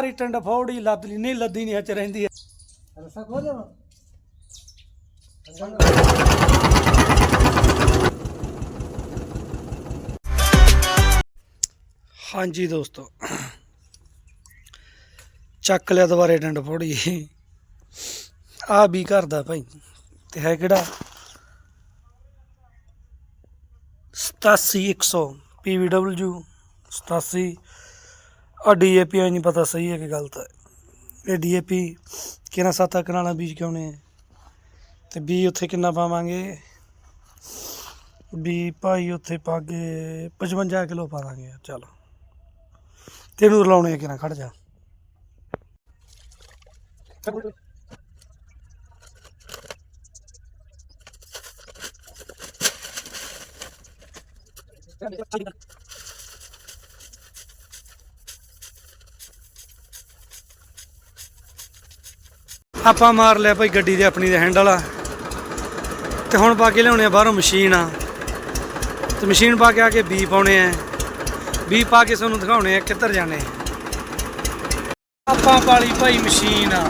ਸਾਰੀ ਟੰਡ ਫੌੜੀ ਲੱਦ ਲਈ ਨਹੀਂ ਲੱਦੀ ਨਹੀਂ ਹੱਚ ਰਹਿੰਦੀ ਹੈ। ਰਸਾ ਖੋਲ ਹਾਂਜੀ ਦੋਸਤੋ ਚੱਕ ਲਿਆ ਦੁਬਾਰੇ ਡੰਡ ਫੋੜੀ। ਆ ਵੀ ਘਰ ਦਾ ਭਾਈ ਤੇ ਹੈ ਕਿਹੜਾ? 87100 PVW 87 ਆ DAP ਨਹੀਂ ਪਤਾ ਸਹੀ ਹੈ ਕਿ ਗਲਤ ਹੈ। ਇਹ DAP ਕਿਹਨਾਂ ਸੱਤ ਕਨਾਲਾ ਬੀਜ ਕੇ ਆਉਣੇ ਆ? ਤੇ ਬੀ ਉੱਥੇ ਕਿੰਨਾ ਪਾਵਾਂਗੇ? ਵੀ ਭਾਈ ਉੱਥੇ ਪਾਗੇ 55 ਕਿਲੋ ਪਾ ਦਾਂਗੇ ਚਲ। ਤੈਨੂੰ ਰਲਾਉਣੇ ਕਿਨਾ ਖੜ ਜਾ। ਆਪਾਂ ਮਾਰ ਲਿਆ ਭਾਈ ਗੱਡੀ ਦੇ ਆਪਣੀ ਦੇ ਹੈਂਡਲ ਆ ਤੇ ਹੁਣ ਪਾ ਕੇ ਲਿਆਉਣੇ ਆ ਬਾਹਰੋਂ ਮਸ਼ੀਨ ਆ। ਤੇ ਮਸ਼ੀਨ ਪਾ ਕੇ ਆ ਕੇ ਬੀ ਪਾਉਣੇ ਆ। ਬੀ ਪਾ ਕੇ ਤੁਹਾਨੂੰ ਦਿਖਾਉਣੇ ਆ ਕਿੱਧਰ ਜਾਣੇ। ਆਪਾਂ ਪਾਲੀ ਭਾਈ ਮਸ਼ੀਨ ਆ।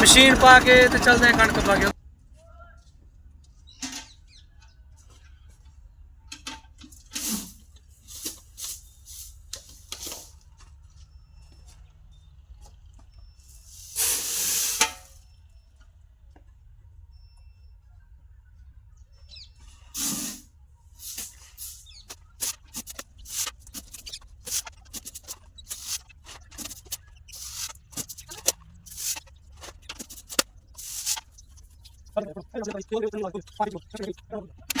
ਮਸ਼ੀਨ ਪਾ ਕੇ ਤੇ ਚੱਲਦੇ ਆ ਕਣਕ ਪਾ ਕੇ। Thank you.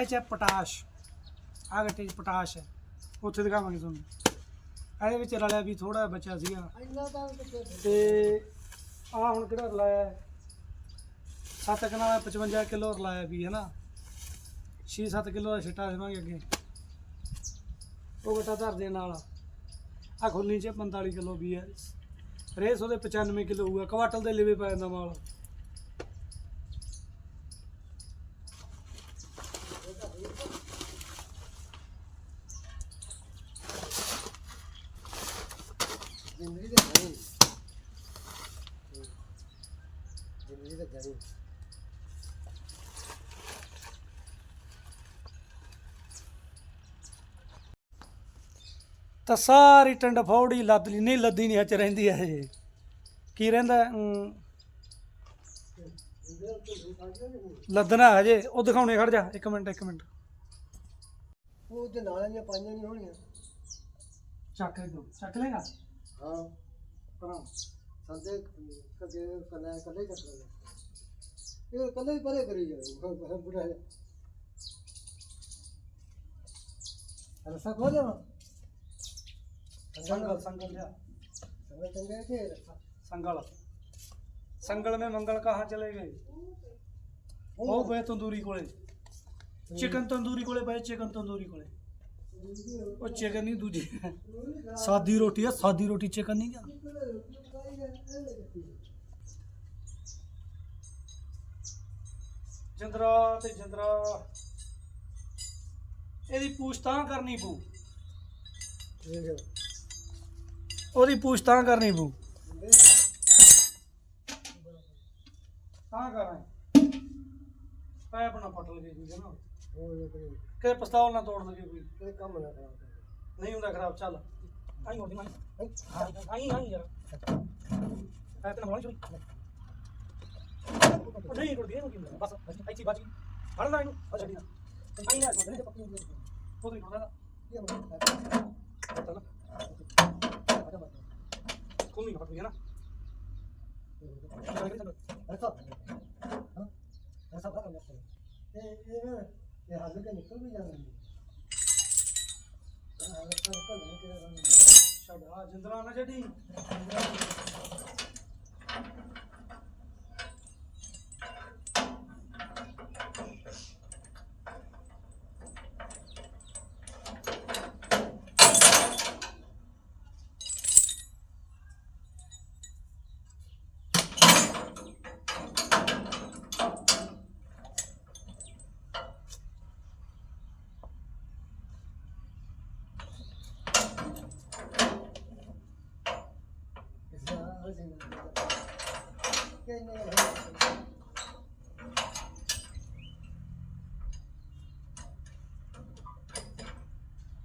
ਇਹ ਚ ਹੈ ਪੋਟਾਸ਼। ਆ ਗੱਟੇ ਚ ਪੋਟਾਸ਼ ਹੈ। ਉੱਥੇ ਦਿਖਾਵਾਂਗੇ ਤੁਹਾਨੂੰ। ਇਹਦੇ ਵਿੱਚ ਰਲਿਆ ਵੀ ਥੋੜਾ ਬਚਿਆ ਸੀਗਾ। ਇੰਨਾ ਤਾਂ ਤੇ ਆ ਹੁਣ ਕਿਹੜਾ ਰਲਾਇਆ ਹੈ? 7 ਕਨਾਲਾ 55 ਕਿਲੋ ਰਲਾਇਆ ਵੀ, ਹੈ ਨਾ? 6-7 ਕਿਲੋ ਦਾ ਛਿੱਟਾ ਦੇਵਾਂਗੇ ਅੱਗੇ। ਉਹ ਗੱਟਾ ਧਰ ਦੇ ਨਾਲ। ਆ ਖੁੱਲੀ ਚ 45 ਕਿਲੋ ਵੀ ਹੈ। ਰੇਸ ਉਹਦੇ 95 ਕਿਲੋ ਹੋਊਗਾ। ਕਵਾਟਲ ਦੇ ਲਿਵੇ ਪੈ ਜਾਂਦਾ ਮਾਲ ਜ਼ਿੰਦਗੀ ਤੇ ਨਹੀਂ ਜ਼ਿੰਦਗੀ ਤੇ ਨਹੀਂ ਤਾਂ ਸਾਰੀ ਟੰਡ ਫੌੜੀ ਲੱਦ ਲਈ ਨਹੀਂ ਲੱਦੀ ਨਹੀਂ ਹੱਚ ਰਹਿੰਦੀ ਹੈ ਹਜੇ। ਕੀ ਰਹਿੰਦਾ ਲੱਦਣਾ ਹਜੇ। ਉਹ ਦਿਖਾਉਣੇ ਖੜ ਜਾ। ਇੱਕ ਮਿੰਟ ਇੱਕ ਮਿੰਟ। ਉਹ ਤੇ ਨਾਲਾਂ ਦੀਆਂ ਪਾਈਆਂ ਨਹੀਂ ਹੋਣੀਆਂ। ਚੱਕ ਲੈ ਚੱਕ ਲੇਗਾ? ਹਾਂ। ਪਰਾਂ ਸੰਦੇ ਕਦੇ ਕੱਲੇ ਕੱਲੇ ਚੱਕ ਲੈਂਦੇ। ਇਹ ਕੱਲੇ ਹੀ ਪਰੇ ਕਰੀ ਬਹੁਤ ਬੁਰਾ ਹੈ ਰਸਾ ਖੋਲ ਜਾਵਾਂ संगल संगल लिया ਸਮਝ ਚੰਗੇ ਕਿ ਰਸਾ संगल संगल में मंगल कहाँ चले गए ओ बे तंदूरी कोले चिकन तंदूरी कोले बे चिकन तंदूरी कोले ਉਹ ਚਿਕਨ ਨਹੀਂ ਦੂਜੀ ਸਾਦੀ ਰੋਟੀ ਆ ਸਾਦੀ ਰੋਟੀ ਚਿਕਨ ਨਹੀਂ ਗਿਆ ਜਿੰਦਰਾ ਤੇ ਜਿੰਦਰਾ ਇਹਦੀ ਪੂਛ ਤਾਂ ਕਰਨੀ ਪਊ ਠੀਕ ਹੈ ਉਹਦੀ ਪੂਛ ਤਾਂ ਕਰਨੀ ਪਊ। ਤਾਂ ਕਰਾਂ। ਪੈ ਆਪਣਾ ਪਟ ਲਗੇ ਜੀ ਨਾ। ਕਿ ਪਸਤੌਲ ਨਾ ਤੋੜ ਲਗੇ ਕੋਈ। ਤੇ ਕੰਮ ਨਾ ਕਰਾਂ ਨਹੀਂ ਹੁੰਦਾ ਖਰਾਬ ਚੱਲ। ਆਈ ਹੁੰਦੀ ਮੈਂ ਆਈ। ਆਈ ਯਾਰ। ਐ ਤੇ ਨਾ ਬੋਲ ਉਹ ਨਹੀਂ ਰੁੜਦੀ ਇਹਨੂੰ ਕੀ ਹੁੰਦਾ ਬਸ ਇੱਥੇ ਹੀ ਬਚ ਗਈ। ਫੜ ਲੈ ਇਹਨੂੰ। ਆ ਛੱਡੀ। ਨਾ ਆਈ ਨਾ ਪੱਕੀ ਉਹ ਨਹੀਂ ਰੁੜਦਾ ਇਹ ਮੈਂ ਪਤਾ ਨਾ ਕੋਈ ਨਹੀਂ ਫੜਦੀ ਹੈ ਨਾ ऐसा हाँ ऐसा बात करते हैं ये ये ना ये हाथ के निकल भी जाना है हाँ ऐसा निकल नहीं के ਛੱਡ ਆ ਜਿੰਦਰਾ ਨਾ ਛੱਡੀ ऐसा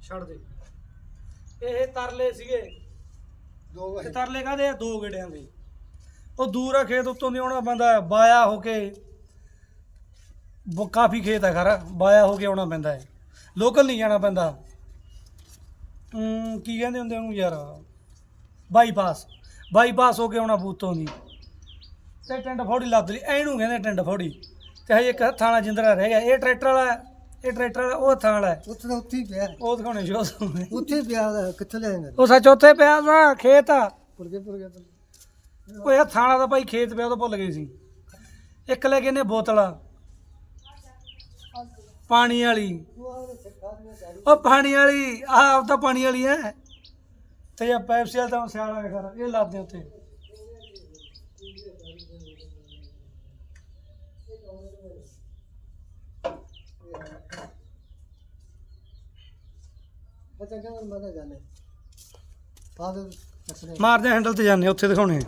ਛੱਡ ਦੇ। ਇਹ ਤਰਲੇ ਸੀਗੇ। ਤੇ ਤਰਲੇ ਕਾਦੇ ਆ? ਦੋ ਗੇੜਿਆਂ ਦੇ। ਉਹ ਦੂਰ ਆ ਖੇਤ ਉੱਤੋਂ ਦੀ ਆਉਣਾ ਪੈਂਦਾ ਬਾਇਆ ਹੋ ਕੇ ਬ- ਕਾਫੀ ਖੇਤ ਹੈ ਘਰ। ਬਾਇਆ ਹੋ ਕੇ ਆਉਣਾ ਪੈਂਦਾ ਹੈ। ਲੋਕਲ ਨਹੀਂ ਜਾਣਾ ਪੈਂਦਾ। ਹਮ, ਕੀ ਕਹਿੰਦੇ ਹੁੰਦੇ ਉਹਨੂੰ ਯਾਰ? ਬਾਈਪਾਸ ਬਾਈਪਾਸ ਹੋ ਕੇ ਆਉਣਾ ਬੂਤੋਂ ਦੀ। ਤੇ ਟਿੰਡ ਫੋੜੀ ਲੱਦ ਲਈ ਇਹਨੂੰ ਕਹਿੰਦੇ ਟਿੰਡ ਫੋੜੀ। ਤੇ ਹਜੇ ਇੱਕ ਹੱਥਾਂ ਵਾਲਾ ਜਿੰਦਰਾ ਰਹਿ ਗਿਆ ਇਹ ਟਰੈਕਟਰ ਵਾਲਾ ਹੈ, ਇਹ ਟਰੈਕਟਰ ਵਾਲਾ ਉਹ ਹੱਥਾਂ ਵਾਲਾ ਹੈ। ਉੱਥੇ ਉੱਥੇ ਹੀ ਪਿਆ ਉਹ ਦਿਖਾਉਣੇ ਸ਼ੋਅ ਸੁਣਨੇ ਉੱਥੇ ਪਿਆ ਕਿੱਥੇ ਲੈ ਜਾਂਦੇ ਉਹ ਸੱਚ ਉੱਥੇ ਪਿਆ ਵਾ ਖੇਤ ਆ। ਪੁਰ ਕੇ ਪੁਰ ਗਿਆ ਉਹ ਇਹ ਥਾਣਾ ਦਾ ਭਾਈ ਖੇਤ ਪਿਆ ਉਹ ਤਾਂ ਭੁੱਲ ਗਏ ਸੀ। ਇੱਕ ਲੈ ਕੇ ਨੇ ਬੋਤਲ ਪਾਣੀ ਵਾਲੀ। ਉਹ ਪਾਣੀ ਵਾਲੀ ਆਹ ਆਪ ਤਾਂ ਪਾਣੀ ਵਾਲੀ ਹੈ। ਤੇ ਇਹ ਪੈਪਸੀ ਵਾਲਾ ਤਾਂ ਸਿਆਲਾ ਖਰ ਇਹ ਲਾਦੇ ਉੱਤੇ ਅੱਛਾ ਕਹਿੰਦਾ ਮੈਂ ਤਾਂ ਜਾਣੇ ਆਹ ਦੇ ਦੱਸਣੇ ਮਾਰਦੇ ਹੈਂਡਲ ਤੇ ਜਾਂਦੇ ਉੱਥੇ ਦਿਖਾਉਣੇ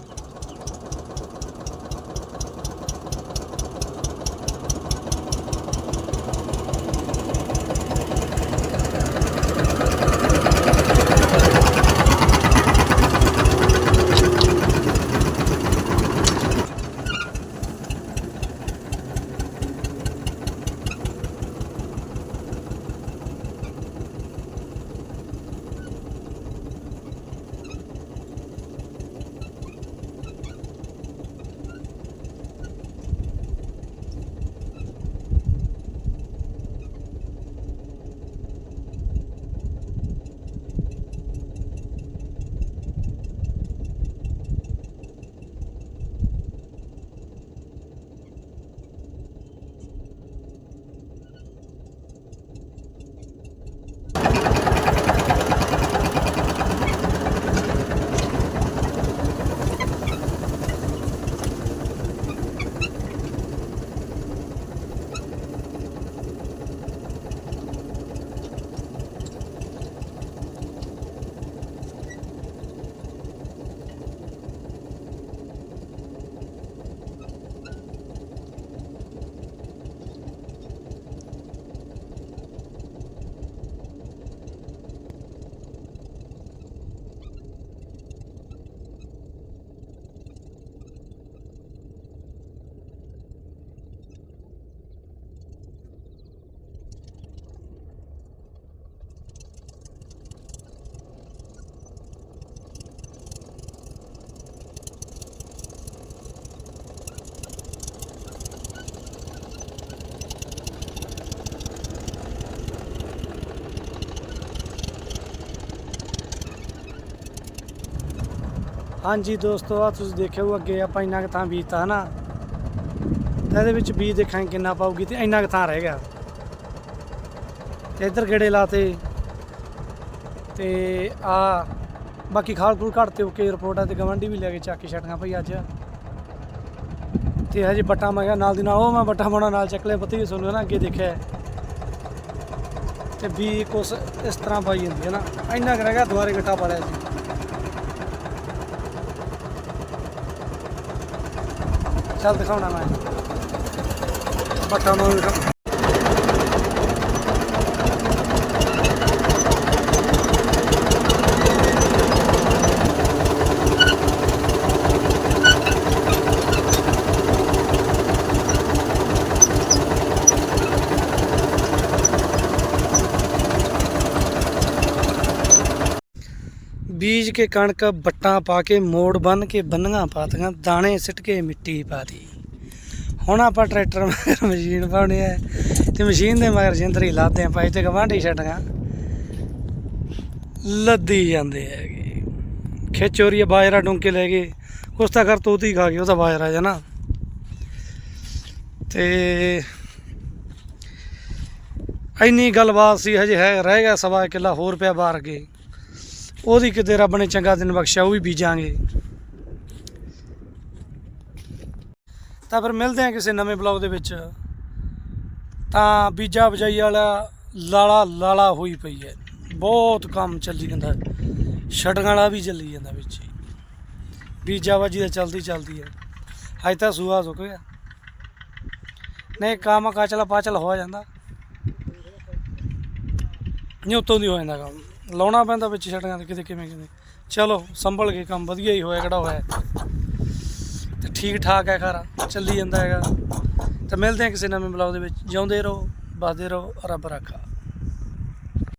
ਹਾਂਜੀ ਦੋਸਤੋ ਆ ਤੁਸੀਂ ਦੇਖਿਆ ਉਹ ਅੱਗੇ ਆਪਾਂ ਇੰਨਾ ਕੁ ਥਾਂ ਬੀਜਤਾ, ਹਨਾ? ਤੇ ਇਹਦੇ ਵਿੱਚ ਬੀਜ ਦੇਖਾਂ ਕਿੰਨਾ ਪਾਊਗੀ ਤੇ ਇੰਨਾ ਕੁ ਥਾਂ ਰਹਿ ਗਿਆ। ਤੇ ਇੱਧਰ ਗੇੜੇ ਲਾਤੇ। ਤੇ ਆ, ਬਾਕੀ ਖਾਲ ਖੂਲ ਘੜਤੇ ਓਕੇ ਰਿਪੋਰਟ ਆ ਤੇ ਗਵੰਡੀ ਵੀ ਲੈ ਕੇ ਚੱਕ ਕੇ ਛੱਡੀਆਂ ਭਈ ਅੱਜ। ਤੇ ਹਜੇ ਬੱਟਾ ਮੈਂ ਕਿਹਾ ਨਾਲ ਦੀ ਨਾਲ, ਉਹ ਮੈਂ ਬੱਟਾ ਪਾਉਣਾ ਨਾਲ ਚੱਕ ਲਿਆ, ਪਤੀ ਵੀ ਤੁਹਾਨੂੰ ਨਾ ਅੱਗੇ ਦੇਖਿਆ ਹੈ। ਤੇ ਵੀ ਕੁਛ ਇਸ ਤਰ੍ਹਾਂ ਪਾਈ ਜਾਂਦੀ ਹੈ ਨਾ। ਇੰਨਾ ਕੁ ਰਹਿ ਗਿਆ, ਦੁਬਾਰੇ ਗੱਟਾ ਪਾ ਲਿਆ ਸੀ ਚੱਲ ਦਿਖਾਉਣਾ ਮੈਂ। ਬੱਟਾ ਨੂੰ ਦਿਖਾ ਬੀਜ ਕੇ ਕਣਕ ਬੱਟਾਂ ਪਾ ਕੇ ਮੋੜ ਬੰਨ ਕੇ ਬੰਨੀਆਂ ਪਾਤੀਆਂ, ਦਾਣੇ ਸਿੱਟ ਕੇ ਮਿੱਟੀ ਪਾਤੀ ਹੁਣ ਆਪਾਂ ਟਰੈਕਟਰ ਮਗਰ ਮਸ਼ੀਨ ਪਾਉਣੀ ਹੈ ਤੇ ਮਸ਼ੀਨ ਦੇ ਮਗਰ ਜਿੰਦਰੀ ਲਾਦੇ ਆ ਪਾਈ ਤੇ ਗਵਾਂਢੀ ਛੱਡਾਂ। ਲੱਦੀ ਜਾਂਦੇ ਹੈਗੇ। ਖੇਚੋਰੀ ਬਾਜਰਾ ਡੁੰਕੇ ਲੈ ਗਏ ਉਸ ਤਾਂ ਕਰ ਤੋਤੀ ਖਾ ਗਏ ਉਹਦਾ ਬਾਜਰਾ ਜਨਾ ਤੇ ਇੰਨੀ ਗੱਲਬਾਤ ਸੀ, ਹਜੇ ਹੈ, ਰਹਿ ਗਿਆ ਸਵਾ ਕਿੱਲਾ ਹੋਰ ਪਿਆ ਬਾਹਰ ਅੱਗੇ। ਉਹਦੀ ਕਿਤੇ ਰੱਬ ਨੇ ਚੰਗਾ ਦਿਨ ਬਖਸ਼ਿਆ, ਉਹ ਵੀ ਬੀਜਾਂਗੇ। ਤਾਂ ਫਿਰ ਮਿਲਦੇ ਆ ਕਿਸੇ ਨਵੇਂ ਬਲੌਗ ਦੇ ਵਿੱਚ। ਤਾਂ ਬੀਜਾ ਬਜਾਈ ਵਾਲਾ ਲਾਲਾ ਲਾਲਾ ਹੋਈ ਪਈ ਹੈ। ਬਹੁਤ ਕੰਮ ਚੱਲੀ ਜਾਂਦਾ ਛਟਣ ਵਾਲਾ ਵੀ ਚੱਲੀ ਜਾਂਦਾ ਵਿੱਚ ਬੀਜਾ ਬਾਜੀ ਤਾਂ ਚਲਦੀ ਚਲਦੀ ਹੈ। ਅੱਜ ਤਾਂ ਸੂਆ ਸੁੱਕ ਗਿਆ। ਨਹੀਂ, ਕੰਮ ਕਾਚਲਾ ਪਾਚਲ ਹੋ ਜਾਂਦਾ। ਨਹੀਂ, ਉਤੋਂ ਦੀ ਹੋ ਜਾਂਦਾ ਕੰਮ। ਲਾਉਣਾ ਪੈਂਦਾ ਵਿੱਚ ਛਟਾਂ ਤੇ ਕਿਤੇ ਕਿਵੇਂ ਕਿਵੇਂ। ਚਲੋ, ਸੰਭਲ ਕੇ ਕੰਮ ਵਧੀਆ ਹੀ ਹੋਇਆ, ਕਿਹੜਾ ਹੋਇਆ। ਤੇ ਠੀਕ ਠਾਕ ਹੈ ਖਰਾ, ਚੱਲੀ ਜਾਂਦਾ ਹੈਗਾ। ਤੇ ਮਿਲਦੇ ਹਾਂ ਕਿਸੇ ਨਵੇਂ ਬਲੌਗ ਦੇ ਵਿੱਚ। ਜਿਉਂਦੇ ਰਹੋ ਵੱਧਦੇ ਰਹੋ, ਰੱਬ ਰੱਖਾ।